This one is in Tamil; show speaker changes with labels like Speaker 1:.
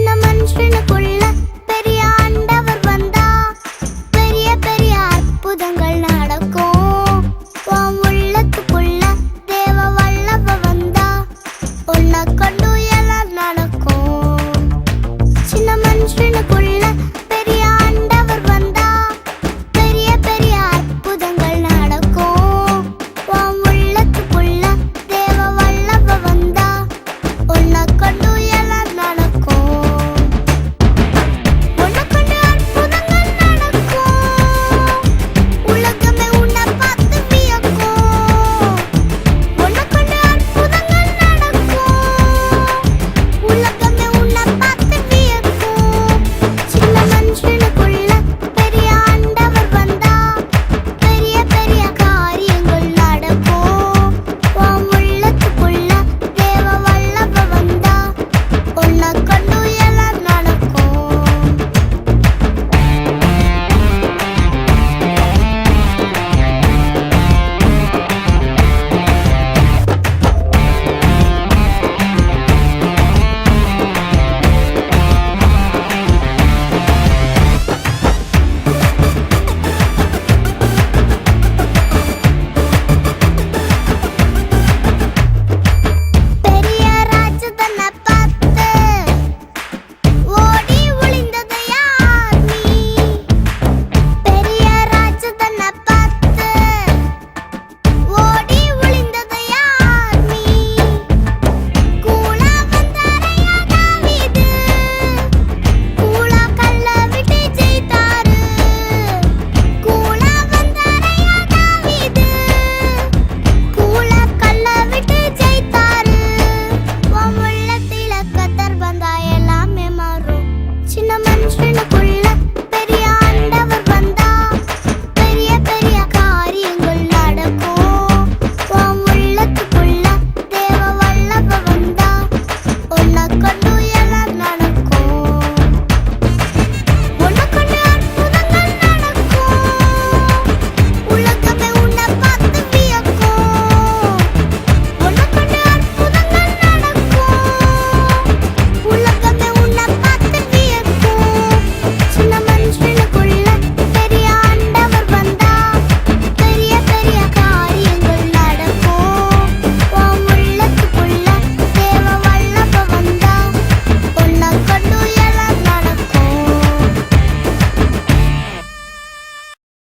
Speaker 1: చిన్న మనుషులను పుల్ల It's been a breeze.